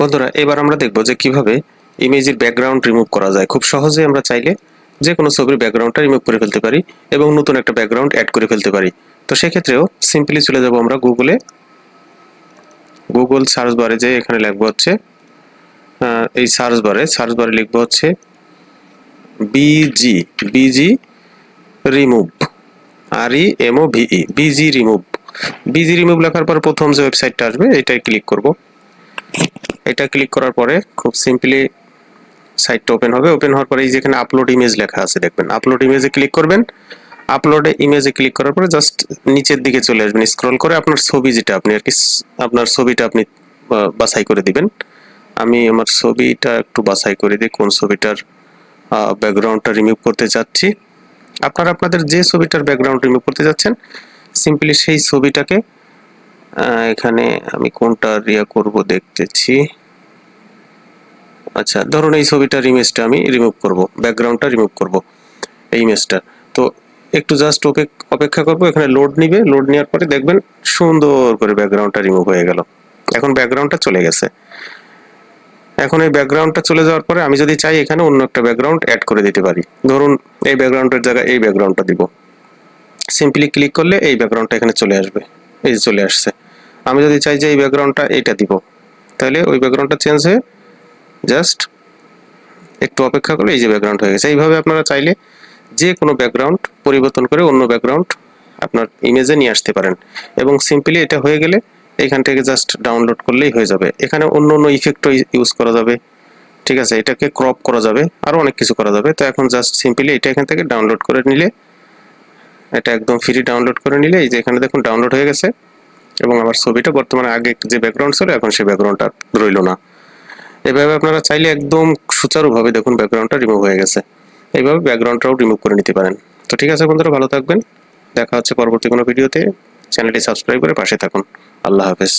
বন্ধুরা, এবার আমরা দেখব যে কীভাবে ইমেজের ব্যাকগ্রাউন্ড রিমুভ করা যায়। খুব সহজে আমরা চাইলে যে কোনো ছবির ব্যাকগ্রাউন্ডটা রিমুভ করে ফেলতে পারি এবং নতুন একটা ব্যাকগ্রাউন্ড অ্যাড করে ফেলতে পারি। তো সেক্ষেত্রেও সিম্পলি চলে যাব আমরা গুগলে গুগল সার্চ বারে যে এখানে লিখব হচ্ছে এই সার্চ বারে সার্চ বারে লিখব হচ্ছে BG BG remove R E M O V E BG remove BG remove লেখার পর প্রথম যে ওয়েবসাইটটা আসবে এটাই ক্লিক করব। এটা ক্লিক করার পরে খুব সিম্পলি সাইটটা ওপেন হবে। ওপেন হওয়ার পরে এই যেখানে আপলোড ইমেজ লেখা আছে, দেখবেন। আপলোড ইমেজে ক্লিক করবেন। আপলোডে ইমেজে ক্লিক করার পরে জাস্ট নিচের দিকে চলে আসবেন। স্ক্রল করে আপনার ছবি যেটা আপনি আর কি আপনার ছবিটা আপনি বাছাই করে দিবেন। আমি আমার ছবিটা একটু বাছাই করে দিই, কোন ছবিটার ব্যাকগ্রাউন্ডটা রিমুভ করতে চাচ্ছি। আপনারা আপনাদের যে ছবিটার ব্যাকগ্রাউন্ড রিমুভ করতে যাচ্ছেন সিম্পলি সেই ছবিটাকে এখানে আমি কোনটা রিয়া করব দেখতেছি। আচ্ছা ধরুন এই ছবিটার ইমেজটা আমি রিমুভ করব ব্যাকগ্রাউন্ডটা রিমুভ করব, এই ইমেজটা তো একটু জাস্ট ওকে অপেক্ষা করব, এখানে লোড নিবে লোড নেওয়ার পরে দেখবেন সুন্দর করে ব্যাকগ্রাউন্ডটা রিমুভ হয়ে গেল। এখন ব্যাকগ্রাউন্ডটা চলে গেছে। এখন এই ব্যাকগ্রাউন্ডটা চলে যাওয়ার পরে আমি যদি চাই এখানে অন্য একটা ব্যাকগ্রাউন্ড অ্যাড করে দিতে পারি। ধরুন এই ব্যাকগ্রাউন্ডের জায়গায় এই ব্যাকগ্রাউন্ডটা দিব। সিম্পলি ক্লিক করলে এই ব্যাকগ্রাউন্ডটা এখানে চলে আসবে, এই চলে আসছে। আমি যদি চাই যে এই ব্যাকগ্রাউন্ডটা এইটা দিব, তাহলে ওই ব্যাকগ্রাউন্ডটা চেঞ্জ হয়ে জাস্ট একটু অপেক্ষা করলে এই যে ব্যাকগ্রাউন্ড হয়ে গেছে। এইভাবে আপনারা চাইলে যে কোনো ব্যাকগ্রাউন্ড পরিবর্তন করে অন্য ব্যাকগ্রাউন্ড আপনার ইমেজে নিয়ে আসতে পারেন। এবং সিম্পলি এটা হয়ে গেলে এখান থেকে জাস্ট ডাউনলোড করলেই হয়ে যাবে। এখানে অন্য অন্য ইফেক্টও ইউজ করা যাবে। ঠিক আছে? এটাকে ক্রপ করা যাবে। আরও অনেক কিছু করা যাবে। তো এখন জাস্ট সিম্পলি এটা এখান থেকে ডাউনলোড করে নিলে, এটা একদম ফ্রি ডাউনলোড করে নিলে, এই যে এখানে দেখুন ডাউনলোড হয়ে গেছে। এবং আমার ছবিটা বর্তমানে আগে যে ব্যাকগ্রাউন্ড ছিল, এখন সেই ব্যাকগ্রাউন্ডটা রইল না। এভাবে আপনারা চাইলে একদম সুচারুভাবে দেখুন ব্যাকগ্রাউন্ডটা রিমুভ হয়ে গেছে। এইভাবে ব্যাকগ্রাউন্ডটাও রিমুভ করে নিতে পারেন। তো ঠিক আছে বন্ধুরা, ভালো থাকবেন। দেখা হচ্ছে পরবর্তী কোনো ভিডিওতে চ্যানেলটি সাবস্ক্রাইব করে পাশে থাকুন। আল্লাহ হাফেজ।